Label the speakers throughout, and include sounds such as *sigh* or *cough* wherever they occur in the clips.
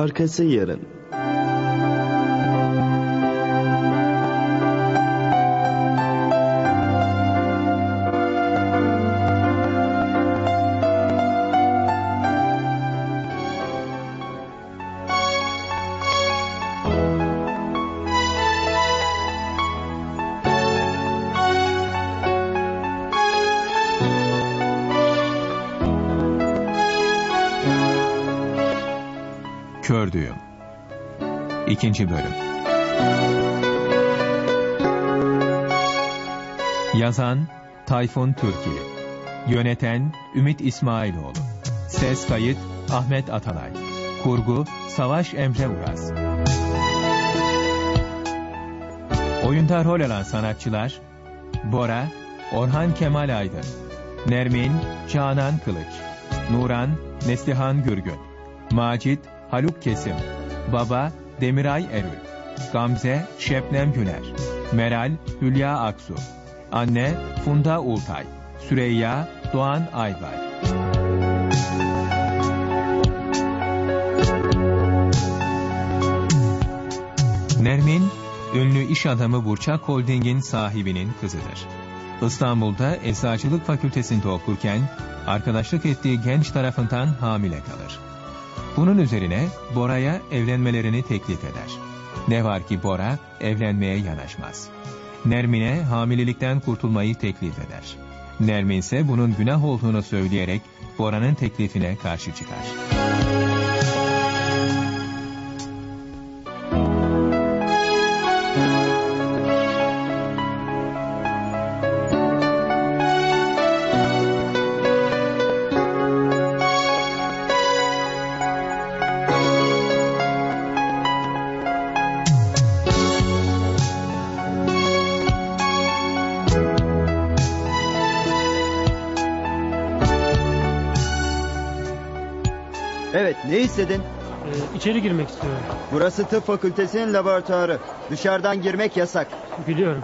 Speaker 1: Arkası yarın.
Speaker 2: Kördüğüm İkinci Bölüm. Yazan Tayfun Türkiye. Yöneten Ümit İsmailoğlu. Ses kayıt Ahmet Atalay. Kurgu Savaş Emre Uras. Oyunda rol alan sanatçılar Bora Orhan Kemal Aydın Nermin Canan Kılıç Nuran Neslihan Gürgün Macit Haluk Kesim Baba Demiray Erül Gamze Şebnem Güner Meral Hülya Aksu Anne Funda Ultay Süreyya Doğan Aybay Nermin, ünlü iş adamı Burçak Holding'in sahibinin kızıdır. İstanbul'da Eczacılık Fakültesinde okurken arkadaşlık ettiği genç tarafından hamile kalır. Bunun üzerine Bora'ya evlenmelerini teklif eder. Ne var ki Bora evlenmeye yanaşmaz. Nermin'e hamilelikten kurtulmayı teklif eder. Nermin ise bunun günah olduğunu söyleyerek Bora'nın teklifine karşı çıkar.
Speaker 3: Ne istedin?
Speaker 4: Ee, içeri girmek istiyorum.
Speaker 3: Burası tıp fakültesinin laboratuvarı. Dışarıdan girmek yasak.
Speaker 4: Biliyorum.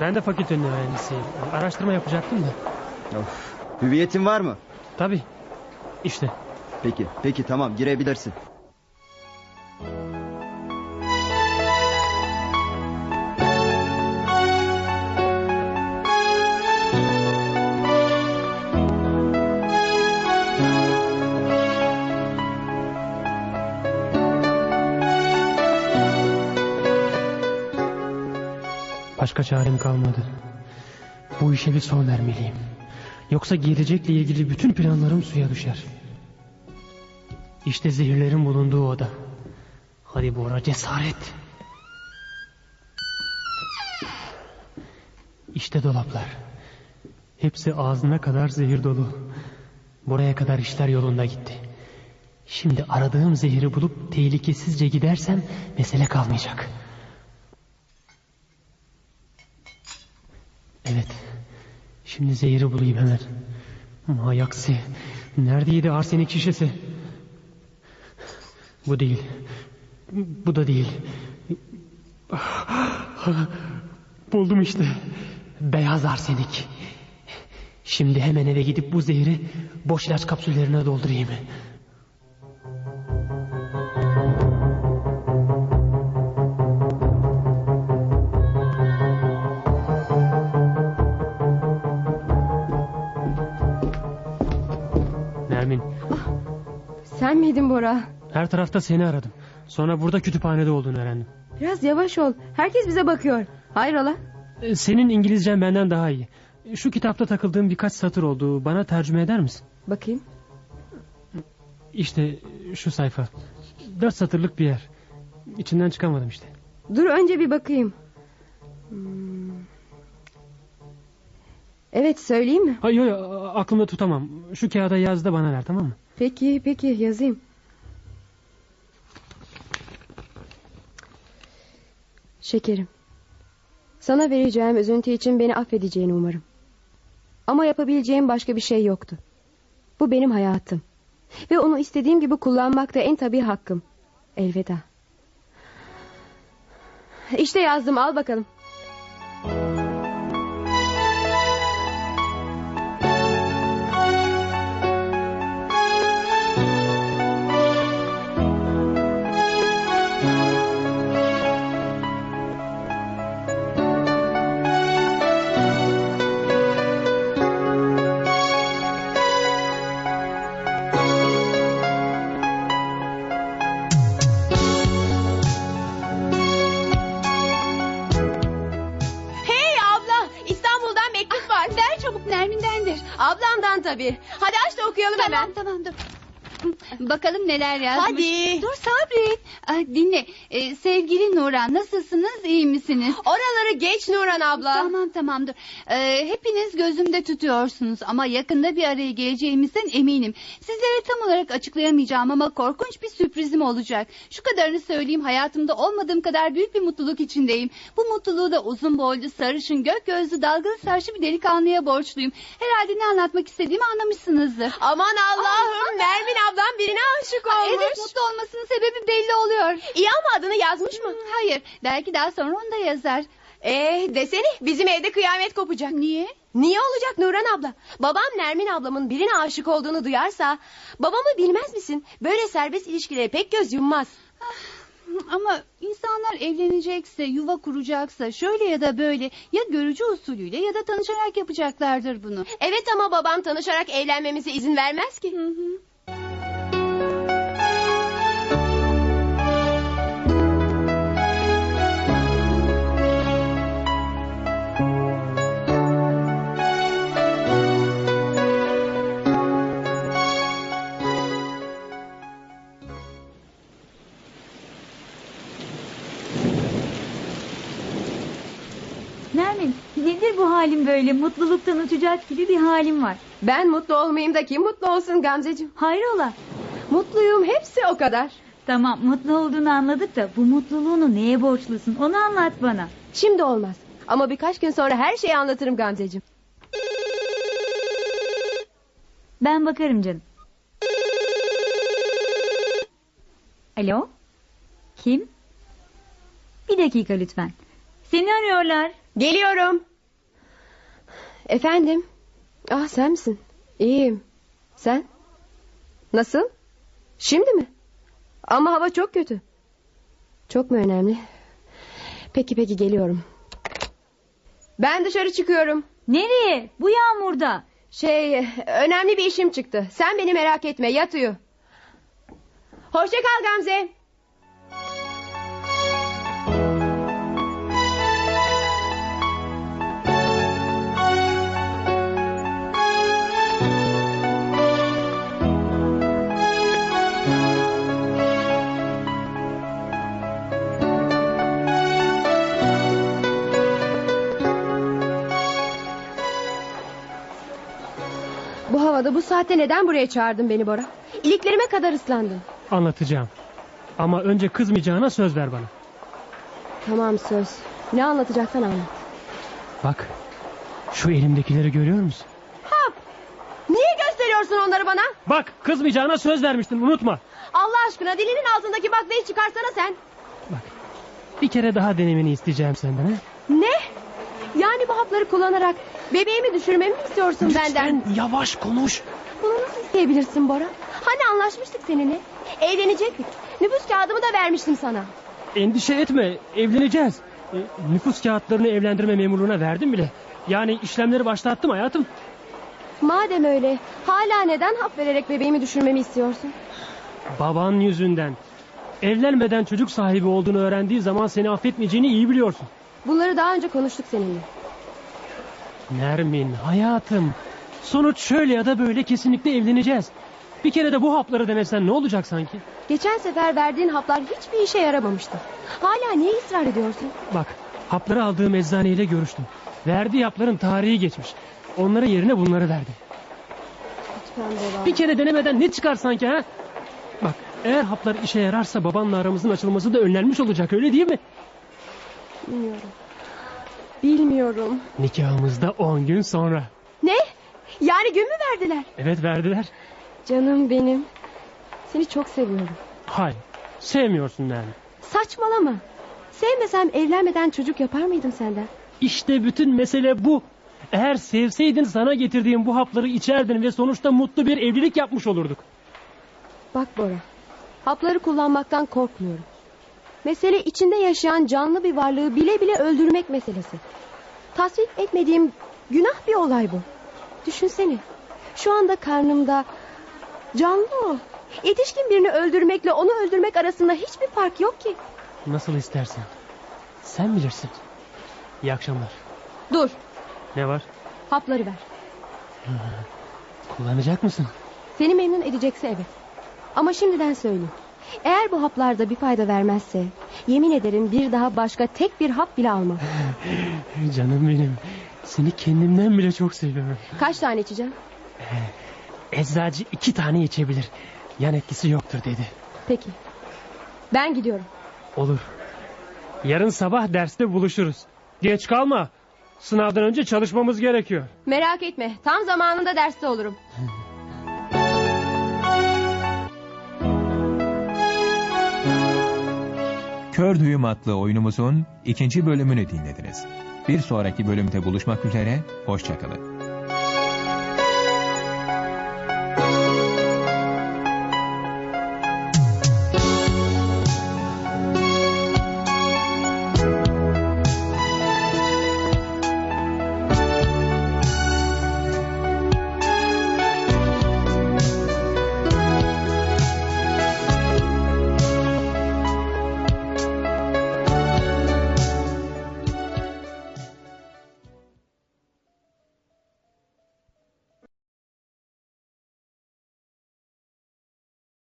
Speaker 4: Ben de fakültenin öğrencisiyim. Araştırma yapacaktım da.
Speaker 3: Of. Hüviyetin var mı?
Speaker 4: Tabii. İşte.
Speaker 3: Peki, peki tamam girebilirsin.
Speaker 4: Başka çarem kalmadı. Bu işe bir son vermeliyim. Yoksa gelecekle ilgili bütün planlarım suya düşer. İşte zehirlerin bulunduğu oda. Hadi Bora cesaret. İşte dolaplar. Hepsi ağzına kadar zehir dolu. Buraya kadar işler yolunda gitti. Şimdi aradığım zehri bulup tehlikesizce gidersem mesele kalmayacak. Evet. Şimdi zehri bulayım hemen. Mayaksi. Neredeydi arsenik şişesi? Bu değil. Bu da değil. Buldum işte. Beyaz arsenik. Şimdi hemen eve gidip bu zehri boş ilaç kapsüllerine doldurayım.
Speaker 5: Sen miydin Bora?
Speaker 4: her tarafta seni aradım. Sonra burada kütüphanede olduğunu öğrendim.
Speaker 5: Biraz yavaş ol. Herkes bize bakıyor. Hayrola?
Speaker 4: Ee, Senin İngilizcen benden daha iyi. Şu kitapta takıldığım birkaç satır oldu. Bana tercüme eder misin?
Speaker 5: Bakayım.
Speaker 4: İşte şu sayfa. Dört satırlık bir yer. İçinden çıkamadım işte.
Speaker 5: Dur önce bir bakayım. Hmm. Evet söyleyeyim mi?
Speaker 4: Hayır hayır aklımda tutamam. Şu kağıda yaz da bana ver tamam mı?
Speaker 5: Peki peki yazayım. Şekerim. Sana vereceğim üzüntü için beni affedeceğini umarım. Ama yapabileceğim başka bir şey yoktu. Bu benim hayatım. Ve onu istediğim gibi kullanmak da en tabii hakkım. Elveda. İşte yazdım al bakalım. Ablamdan tabii. Hadi aç da okuyalım hemen.
Speaker 1: Tamam tamam dur. *laughs* Bakalım neler yazmış.
Speaker 5: Hadi.
Speaker 1: Dur sabret. Ay, dinle. Ee, sevgili Nuran nasılsınız iyi misiniz?
Speaker 5: Oraları geç Nuran abla.
Speaker 1: Tamam tamam dur. Ee, hepiniz gözümde tutuyorsunuz ama yakında bir araya geleceğimizden eminim. Sizlere tam olarak açıklayamayacağım ama korkunç bir sürprizim olacak. Şu kadarını söyleyeyim hayatımda olmadığım kadar büyük bir mutluluk içindeyim. Bu mutluluğu da uzun boylu, sarışın, gök gözlü, dalgalı sarşı bir delikanlıya borçluyum. Herhalde ne anlatmak istediğimi anlamışsınızdır.
Speaker 5: Aman Allah'ım Nermin ablam birine aşık olmuş.
Speaker 1: Evet mutlu olmasının sebebi belli oluyor.
Speaker 5: İyi ama adını yazmış mı?
Speaker 1: Hayır belki daha sonra onu da yazar.
Speaker 5: Ee desene bizim evde kıyamet kopacak.
Speaker 1: Niye?
Speaker 5: Niye olacak Nuran abla? Babam Nermin ablamın birine aşık olduğunu duyarsa... ...babamı bilmez misin? Böyle serbest ilişkilere pek göz yummaz.
Speaker 1: Ama insanlar evlenecekse, yuva kuracaksa şöyle ya da böyle ya görücü usulüyle ya da tanışarak yapacaklardır bunu.
Speaker 5: Evet ama babam tanışarak evlenmemize izin vermez ki.
Speaker 1: Hı hı.
Speaker 6: Nermin nedir bu halin böyle mutluluktan uçacak gibi bir halin var.
Speaker 5: Ben mutlu olmayayım da kim mutlu olsun Gamzeciğim?
Speaker 6: Hayrola?
Speaker 5: Mutluyum hepsi o kadar.
Speaker 6: Tamam mutlu olduğunu anladık da bu mutluluğunu neye borçlusun onu anlat bana.
Speaker 5: Şimdi olmaz. Ama birkaç gün sonra her şeyi anlatırım Gamzeciğim.
Speaker 6: Ben bakarım canım. Alo? Kim? Bir dakika lütfen. Seni arıyorlar.
Speaker 5: Geliyorum. Efendim? Ah sen misin? İyiyim. Sen? Nasıl? Şimdi mi? Ama hava çok kötü. Çok mu önemli? Peki peki geliyorum. Ben dışarı çıkıyorum.
Speaker 6: Nereye? Bu yağmurda.
Speaker 5: Şey önemli bir işim çıktı. Sen beni merak etme yat uyu. Hoşça kal Gamze. Saatte neden buraya çağırdın beni Bora? İliklerime kadar ıslandın.
Speaker 4: Anlatacağım. Ama önce kızmayacağına söz ver bana.
Speaker 5: Tamam söz. Ne anlatacaksan anlat.
Speaker 4: Bak. Şu elimdekileri görüyor musun?
Speaker 5: Hap! Niye gösteriyorsun onları bana?
Speaker 4: Bak kızmayacağına söz vermiştin unutma.
Speaker 5: Allah aşkına dilinin altındaki baklayı çıkarsana sen.
Speaker 4: Bak. Bir kere daha denemeni isteyeceğim senden. He?
Speaker 5: Ne? Yani bu hapları kullanarak bebeğimi düşürmemi mi istiyorsun benden?
Speaker 4: Lütfen yavaş konuş.
Speaker 5: Bunu nasıl isteyebilirsin Bora? Hani anlaşmıştık seninle? Evlenecektik. Nüfus kağıdımı da vermiştim sana.
Speaker 4: Endişe etme evleneceğiz. E, nüfus kağıtlarını evlendirme memurluğuna verdim bile. Yani işlemleri başlattım hayatım.
Speaker 5: Madem öyle hala neden hap vererek bebeğimi düşürmemi istiyorsun?
Speaker 4: Baban yüzünden. Evlenmeden çocuk sahibi olduğunu öğrendiği zaman seni affetmeyeceğini iyi biliyorsun.
Speaker 5: Bunları daha önce konuştuk seninle.
Speaker 4: Nermin hayatım. Sonuç şöyle ya da böyle kesinlikle evleneceğiz. Bir kere de bu hapları denesen ne olacak sanki?
Speaker 5: Geçen sefer verdiğin haplar hiçbir işe yaramamıştı. Hala niye ısrar ediyorsun?
Speaker 4: Bak hapları aldığım eczaneyle görüştüm. Verdiği hapların tarihi geçmiş. Onların yerine bunları verdi.
Speaker 5: Lütfen baba.
Speaker 4: Bir kere denemeden ne çıkar sanki ha? Bak eğer haplar işe yararsa babanla aramızın açılması da önlenmiş olacak öyle değil mi?
Speaker 5: Bilmiyorum. Bilmiyorum.
Speaker 4: Nikahımızda 10 gün sonra.
Speaker 5: Ne? Yani gün mü verdiler?
Speaker 4: Evet verdiler.
Speaker 5: Canım benim. Seni çok seviyorum.
Speaker 4: Hayır sevmiyorsun Nermin.
Speaker 5: Saçmalama. Sevmesem evlenmeden çocuk yapar mıydım senden?
Speaker 4: İşte bütün mesele bu. Eğer sevseydin sana getirdiğim bu hapları içerdin ve sonuçta mutlu bir evlilik yapmış olurduk.
Speaker 5: Bak Bora. Hapları kullanmaktan korkmuyorum. Mesele içinde yaşayan canlı bir varlığı bile bile öldürmek meselesi. Tasvip etmediğim günah bir olay bu. Düşünsene. Şu anda karnımda canlı o. Yetişkin birini öldürmekle onu öldürmek arasında hiçbir fark yok ki.
Speaker 4: Nasıl istersen. Sen bilirsin. İyi akşamlar.
Speaker 5: Dur.
Speaker 4: Ne var?
Speaker 5: Hapları ver. *laughs*
Speaker 4: Kullanacak mısın?
Speaker 5: Seni memnun edecekse evet. Ama şimdiden söyleyeyim. Eğer bu haplarda bir fayda vermezse... ...yemin ederim bir daha başka tek bir hap bile almam. *laughs*
Speaker 4: Canım benim. Seni kendimden bile çok seviyorum.
Speaker 5: Kaç tane içeceğim?
Speaker 4: Eczacı iki tane içebilir. Yan etkisi yoktur dedi.
Speaker 5: Peki. Ben gidiyorum.
Speaker 4: Olur. Yarın sabah derste buluşuruz. Geç kalma. Sınavdan önce çalışmamız gerekiyor.
Speaker 5: Merak etme. Tam zamanında derste olurum.
Speaker 2: Kör Düğüm adlı oyunumuzun ikinci bölümünü dinlediniz. Bir sonraki bölümde buluşmak üzere, hoşçakalın.